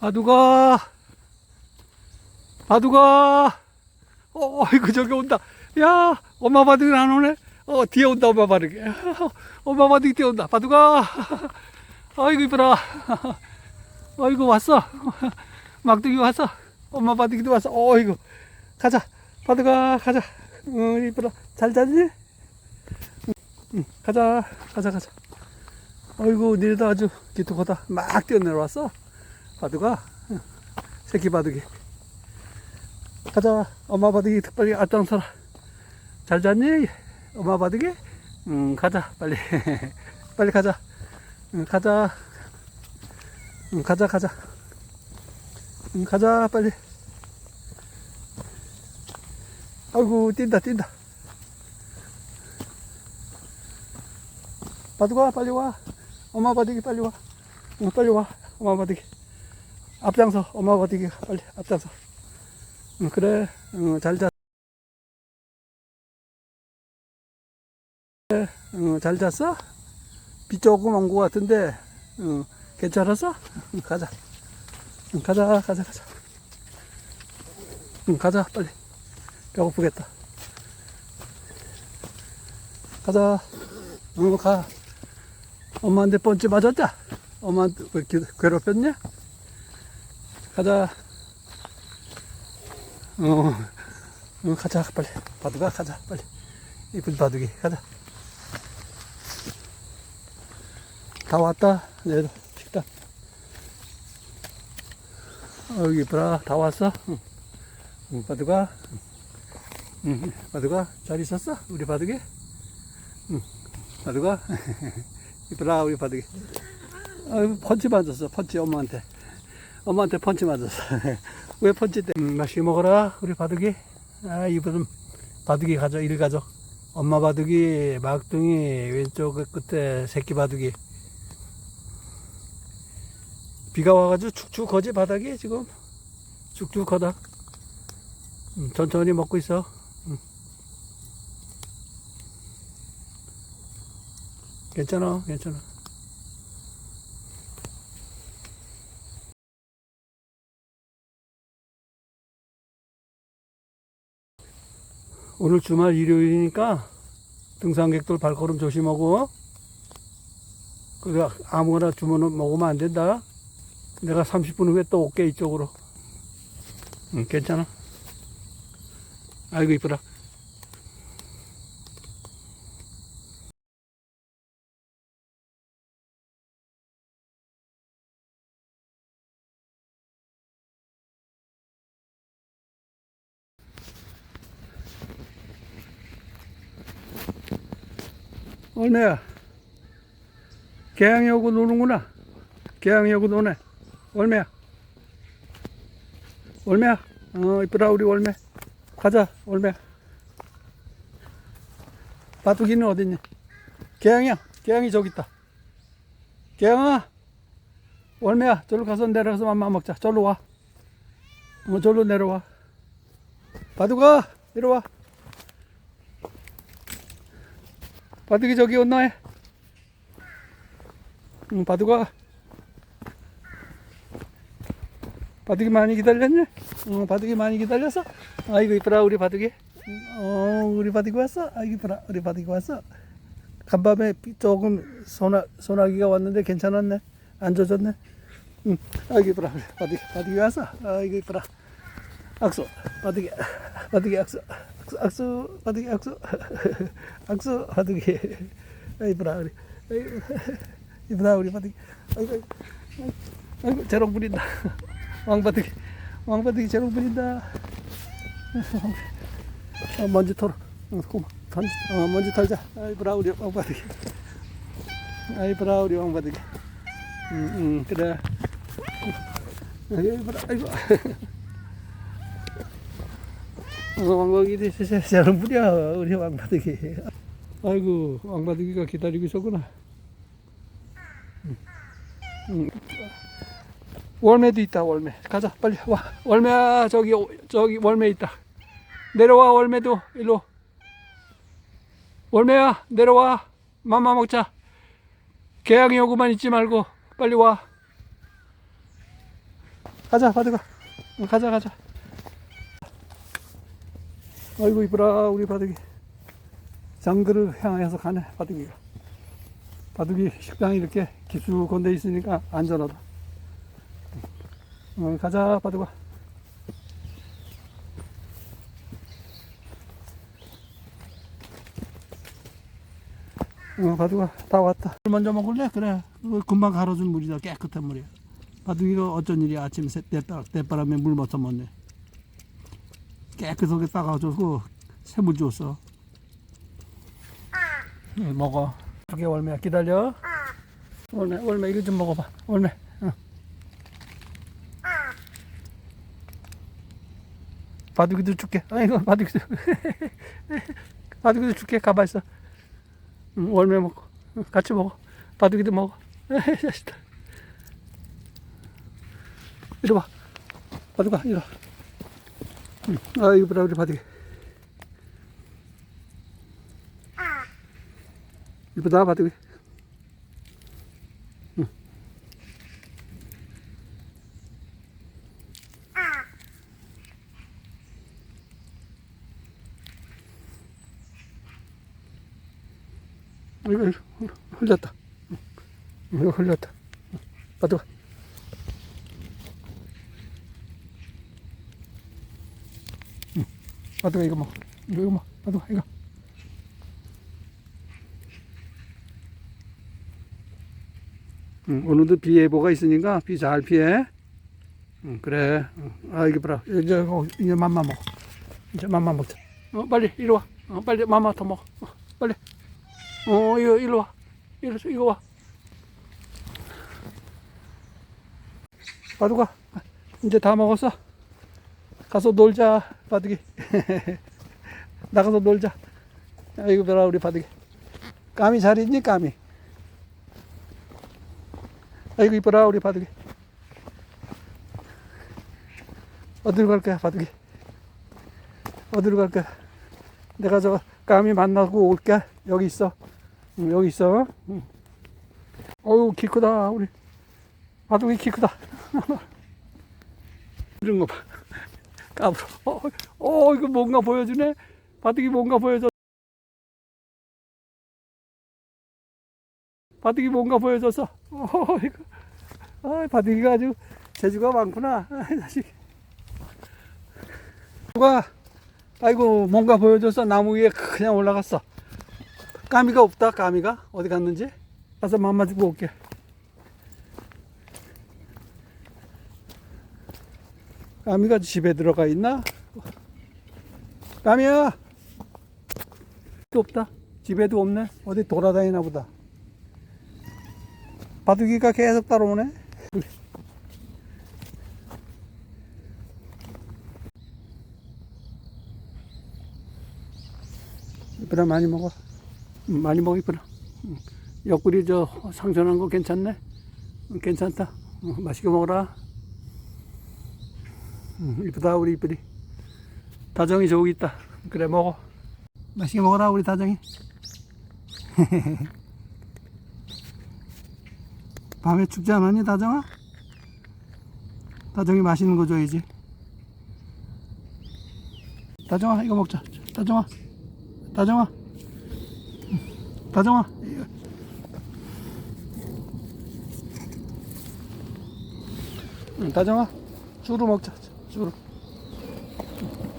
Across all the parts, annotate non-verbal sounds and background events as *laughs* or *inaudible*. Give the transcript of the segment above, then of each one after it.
바둑아, 바둑아, 어, 이거 저기 온다. 야, 엄마 바둑이 안 오네. 어, 뒤에 온다, 엄마 바둑이. *laughs* 엄마 바둑이 뒤에 온다. 바둑아, *laughs* 아이고, 이뻐라. *laughs* 아이고, 왔어. 막둥이 왔어. 엄마 바둑이도 왔어. 어이구, 가자. 바둑아, 가자. 어, 이뻐라. 잘 자지? 응, 응, 가자, 가자, 가자. 어이구, 니네도 아주 기특하다. 막 뛰어내려왔어. 바둑아, 응, 새끼 바둑이. 가자, 엄마 바둑이 특별히 앞장서라. 잘 잤니? 엄마 바둑이? 응, 가자, 빨리. *laughs* 빨리 가자. 응, 가자. 응, 가자, 가자. 응, 가자, 빨리. 아이고, 뛴다, 뛴다. 바둑아, 빨리 와. 엄마 바둑이 빨리 와. 응, 빨리 와. 엄마 바둑이. 앞장서. 엄마 바둑이 빨리 앞장서. 응, 그래. 응, 잘 잤. 그래, 응, 잘 잤어? 비 조금 온 것 같은데, 응, 괜찮았어? 응, 가자. 응, 가자, 가자, 가자. 응, 가자, 빨리. 배고프겠다. 가자. 응, 가. 엄마한테 펀치 맞았다. 엄마한테 왜 기- 괴롭혔냐? 가자. 어, 어, 가자, 빨리. 바둑아, 가자, 빨리. 이쁜 바둑이, 가자. 다 왔다, 내일 식당. 어, 여기 이쁘라, 다 왔어? 응. 응, 바둑아. 응, 응, 바둑아, 잘 있었어? 우리 바둑이? 응, 바둑아. *laughs* 이쁘라, 우리 바둑이. 아, 펀치 맞았어, 펀치 엄마한테. 엄마한테 펀치 맞았어. *laughs* 왜 펀치 때? 음, 맛있게 먹어라, 우리 바둑이. 아, 이분은 바둑이 가져, 일 가져. 엄마 바둑이, 막둥이, 왼쪽 끝에 새끼 바둑이. 비가 와가지고 축축하지, 바닥이 지금. 축축하다. 음, 천천히 먹고 있어. 음. 괜찮아, 괜찮아. 오늘 주말 일요일이니까 등산객들 발걸음 조심하고 그래 아무거나 주문 먹으면 안 된다. 내가 30분 후에 또 올게 이쪽으로. 응, 괜찮아. 아이고 이쁘다. 얼마야? 개항이 오고 노는구나. 개항이 오고 노네. 얼마야? 얼마야? 어, 이쁘다, 우리 얼매. 가자, 얼매. 바둑이는 어딨니? 개항이야. 개항이 저기 있다. 개항아. 얼매야. 저로 가서 내려가서 맘마 먹자. 저로 와. 어, 저로 내려와. 바둑아, 이리 와. 바둑이 저기 온나 해. 응, 바둑아. 바둑이 많이 기다렸니? 응, 바둑이 많이 기다렸어? 아이고, 이쁘라, 우리 바둑이. 어, 우리 바둑이 왔어? 아이고, 이쁘라, 우리 바둑이 왔어? 간밤에 비- 조금 소나, 소나기가 왔는데 괜찮았네? 안 젖었네? 응, 아이고, 이쁘라, 바둑이, 바둑이 왔어? 아이고, 이쁘라. 악수, 바둑이, 바둑이 악수. 악수, 악수, 바둑이 악수. *laughs* 악수, 바둑이. 이쁘라, 우리. 아이고, *laughs* 이쁘다, 우리 바둑이. 아이고, 아이고, 아이고, 재롱 부린다. *laughs* 왕바둑이, 왕바둑이 재롱 부린다. 어, 먼지 털어. 어, 고마. 던, 어, 먼지 털자. 아이브라, 우리 왕바둑이. 아이브라, 우리 왕바둑이. 응, 응, 그래. 아이브라, 아이고. 어, 왕바둑이 재롱 부려, 우리 왕바둑이. 아이고, 왕바둑이가 기다리고 있었구나. 월매도 있다 월매. 가자 빨리 와. 월매야 저기 저기 월매 있다. 내려와 월매도. 일로. 월매야 내려와. 맘마 먹자. 개양이 오고만 있지 말고 빨리 와. 가자, 바둑아. 어, 가자, 가자. 아이고, 이쁘라, 우리 바둑이. 정글을 향해서 가네, 바둑이가. 바둑이 식당이 이렇게 깊숙건데 있으니까 안전하다. 어, 가자, 바둑아. 어, 바둑아, 다 왔다. 물 먼저 먹을래? 그래. 금방 갈아준 물이다. 깨끗한 물이야. 바둑이가 어쩐 일이 아침에 새- 때바- 때바람에 물 벗어 먹네. 깨끗하게 따가지고 새물 줬어. 응, 먹어. 두개 월매야. 기다려. 월매, 월매 이거 좀 먹어봐. 월매. 응. 바둑이도 줄게. 아이고 바둑이도. *laughs* 바둑이도 줄게. 가만 있어. 응, 월매 먹고. 응, 같이 먹어. 바둑이도 먹어. *laughs* 이리 와. 바둑아, 이리 와. 응. 아, 이거 보라, 우리 바둑이. 이쁘다, 바둑이. 응. 이거, 흘렸다. 응. 이거 흘렸다. 응. 바둑 아. 바둑아 이거 먹어 이거 이거 먹어 바둑아 이거. 응, 오늘도 비 예보가 있으니까 비 잘 피해. 응, 그래. 응. 아 이거 봐라. 이제 어, 이제 맘마 먹어. 이제 맘마 먹자. 어 빨리 이리 와. 어, 빨리 맘마 더 먹어. 어, 빨리. 어 이거 이리 와. 이리 이거 와. 바둑아 이제 다 먹었어 가서 놀자 바둑이. *laughs* 나가서 놀자. 아이고 별아 우리 바둑이. 까미 잘 있니 까미? 아이고 이뻐라 우리 바둑이. 어디로 갈 거야 바둑이? 어디로 갈 거야? 내가 저 까미 만나고 올게 여기 있어. 응, 여기 있어. 응. 어우 키 크다 우리. 바둑이 키 크다. *laughs* 이런 거 봐. 까불어. 어, 어, 이거 뭔가 보여주네. 바둑이 뭔가 보여줘. 바둑이 뭔가 보여줬어. 어, 이거. 아, 바둑이가 아주 재주가 많구나. 아, 자식. 누가, 아이고, 뭔가 보여줬어. 나무 위에 그냥 올라갔어. 까미가 없다, 까미가. 어디 갔는지. 가서 맘마 주고 올게. 까미가 집에 들어가 있나? 까미야! 또 없다. 집에도 없네. 어디 돌아다니나 보다. 바둑이가 계속 따라오네. 이쁘다 많이 먹어. 음, 많이 먹어 이쁘다. 음, 옆구리 저 상전한 거 괜찮네. 음, 괜찮다. 음, 맛있게 먹어라. 음, 이쁘다 우리 이쁘리 다정이 저기 있다. 그래 먹어. 맛있게 먹어라 우리 다정이. *laughs* 밤에 춥지 않았니 다정아? 다정이 맛있는 거 줘야지. 다정아 이거 먹자. 다정아. 다정아. 음, 다정아. 다정아. 주로 먹자 주로.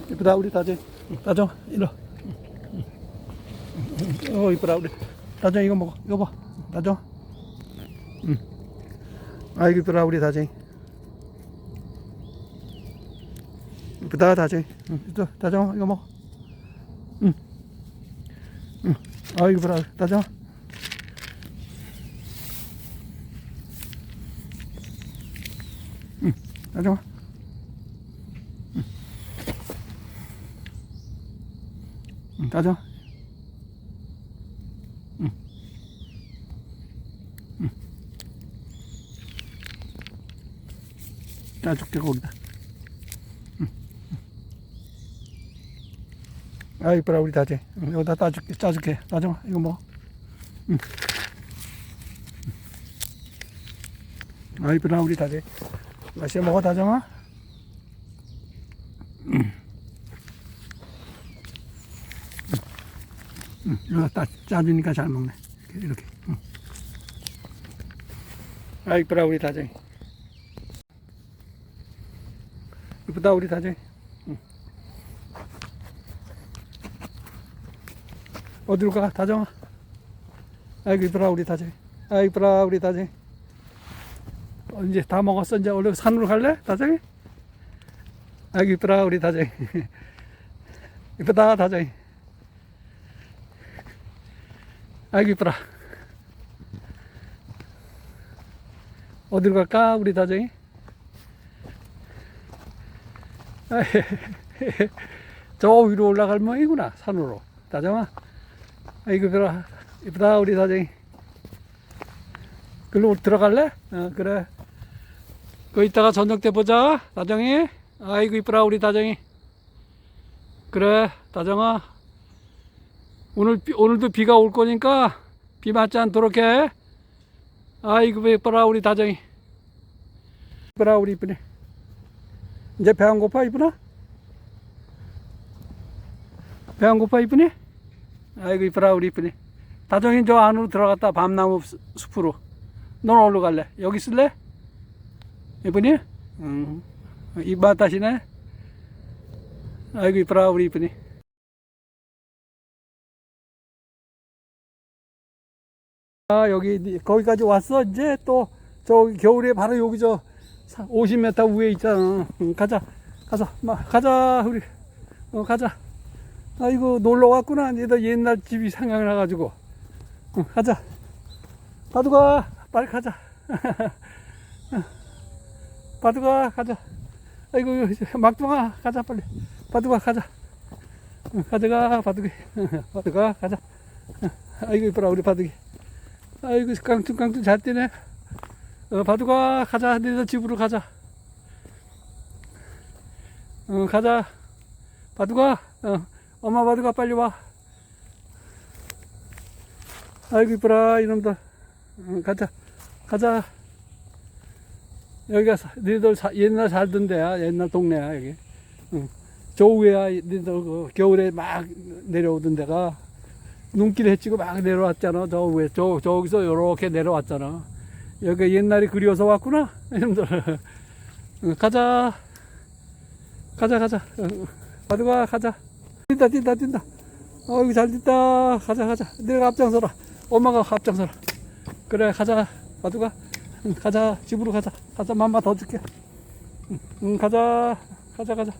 이쁘다 우리 다정 다정 와. 어 이쁘다 우리. 다정 이거 먹어. 이거 봐. 다정. 응. 아이고 이쁘다 우리 다정 이쁘다 다정 응 다정 이거 먹어. 응 응. 아이고 이쁘다 다정. 응. 다정아 따져. 응. 응. 짜줄게, 거기다. 응. 응. 아, 이뻐라, 우리 다제. 응, 여기다 따줄게, 짜줄게. 따져, 이거 먹어. 응. 응. 아, 이뻐라, 우리 다제. 맛있게 먹어 다정아. 응, 이거 딱 짜주니까 잘 먹네. 이렇게. 이렇게. 응. 아 이쁘다 우리 다정이. 이쁘다 우리 다정이. 응. 어디로 가 다정아? 아이고 이쁘라 우리 다정이. 아이고 이쁘라 우리 다정이. 어, 이제 다 먹었어 이제 원래 산으로 갈래 다정이? 아이고 이쁘라 우리 다정이. *laughs* 이쁘다 다정이. 아이고 이쁘라. 어디로 갈까 우리 다정이? *laughs* 저 위로 올라갈 모양이구나 산으로 다정아. 아이고 이쁘라. 이쁘다 우리 다정이. 글로 들어갈래? 어 그래. 그 이따가 저녁 때 보자 다정이. 아이고 이쁘라 우리 다정이. 그래 다정아. 오늘 비- 오늘도 비가 올 거니까 비 맞지 않도록 해. 아이고 이뻐라 우리 다정이. 이뻐라 우리 이쁘네. 이제 배 안 고파 이쁘나? 배 안 고파 이쁘니? 아이고 이뻐라 우리 이쁘니. 다정이 저 안으로 들어갔다 밤나무 숲- 숲으로. 넌 어디로 갈래? 여기 있을래? 이쁘니? 응. 입맛 다시네. 아이고 이뻐라 우리 이쁘니. 아, 여기 거기까지 왔어. 이제 또 저 겨울에 바로 여기 저 50m 위에 있잖아. 응, 가자, 가자, 마, 가자 우리, 어 가자. 아이고 놀러 왔구나. 얘도 옛날 집이 생각나 가지고. 응, 가자. 바두가 빨리 가자. *laughs* 바두가 가자. 아이고 막둥아 가자 빨리. 바두가 가자. 응, 가져가 바두기. *laughs* 바두가 가자. 아이고 이뻐라 우리 바두기. 아이고 깡뚱깡뚱 잘 뛰네. 어, 바두가 가자. 너희들 집으로 가자. 어, 가자. 바두가 어, 엄마 바두가 빨리 와. 아이고 이뻐라 이놈들. 어, 가자. 가자. 여기가 사- 너희들 사- 옛날 살던 데야. 옛날 동네야 여기. 응. 저 위에야 너희들 그 겨울에 막 내려오던 데가 눈길 헤치고 막 내려왔잖아. 저 위에, 저, 저기서 요렇게 내려왔잖아. 여기 옛날에 그리워서 왔구나. *laughs* 이놈들. 응, 가자. 가자, 가자. 응, 바둑아, 가자. 뛴다, 뛴다, 뛴다. 어이구, 잘 뛴다. 가자, 가자. 내가 앞장서라. 엄마가 앞장서라. 그래, 가자. 바둑아. 응, 가자. 집으로 가자. 가자, 맘마 더 줄게. 응, 응, 가자. 가자, 가자.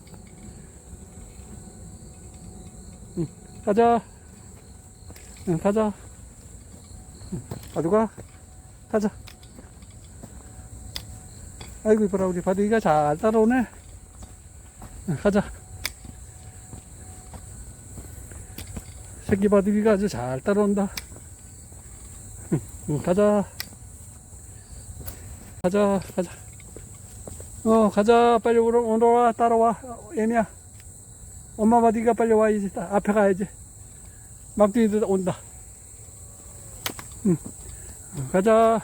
응, 가자. 응, 가자. 응, 바둑아, 가자. 아이고, 이뻐라, 우리 바둑이가 잘 따라오네. 응, 가자. 새끼 바둑이가 아주 잘 따라온다. 응, 응, 가자. 가자, 가자. 어, 가자. 빨리 오러, 오러 와, 따라와. 어, 애미야. 엄마 바둑이가 빨리 와, 이제. 앞에 가야지. 막둥이도 온다. 응. 가자.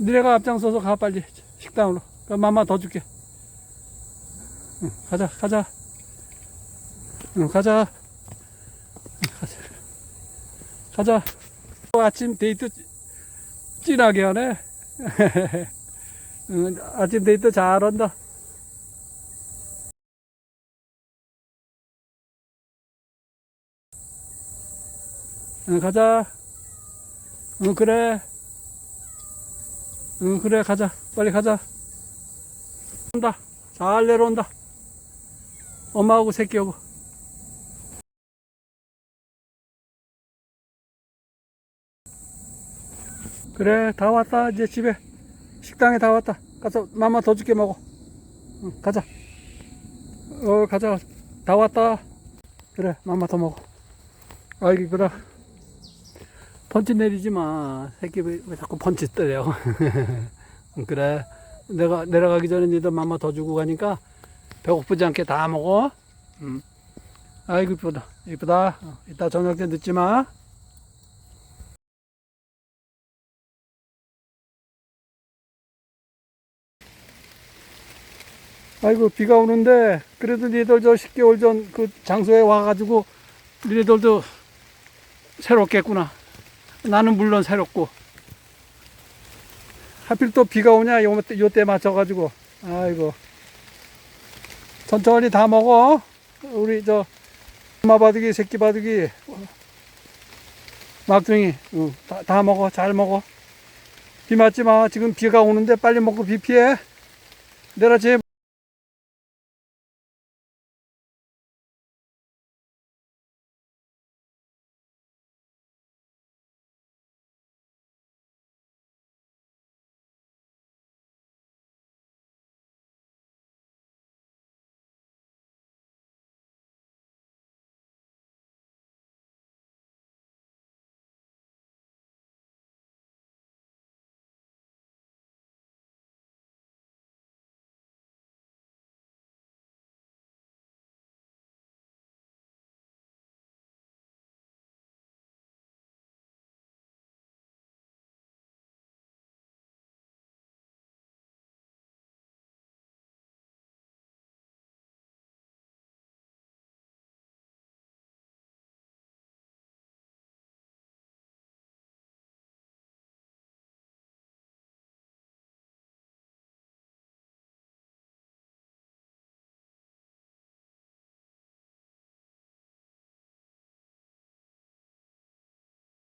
니네가 앞장서서 가 빨리 식당으로. 그 맘마 더 줄게. 응, 가자, 가자. 응, 가자. 응, 가자. 아침 데이트 진하게 하네. *laughs* 응, 아침 데이트 잘한다. 응, 가자. 응, 그래. 응, 그래, 가자. 빨리 가자. 온다. 잘 내려온다. 엄마하고 새끼하고. 그래, 다 왔다. 이제 집에. 식당에 다 왔다. 가서 맘마 더 줄게 먹어. 응, 가자. 어, 가자. 다 왔다. 그래, 맘마 더 먹어. 아이고, 그래. 펀치 내리지 마. 새끼 왜, 왜 자꾸 펀치 때려. *laughs* 그래. 내가 내려가기 전에 니도 맘마 더 주고 가니까 배고프지 않게 다 먹어. 음. 아이고, 이쁘다. 이쁘다. 어, 이따 저녁 때 늦지 마. 아이고 비가 오는데 그래도 니들 저 10개월 전 그 장소에 와가지고 니들도 새롭겠구나 나는 물론 새롭고. 하필 또 비가 오냐 요, 요 때 맞춰가지고. 아이고. 천천히 다 먹어. 우리 저 엄마 바둑이 새끼 바둑이. 막둥이. 응, 다, 다 먹어. 잘 먹어. 비 맞지 마. 지금 비가 오는데 빨리 먹고 비 피해. 내가 제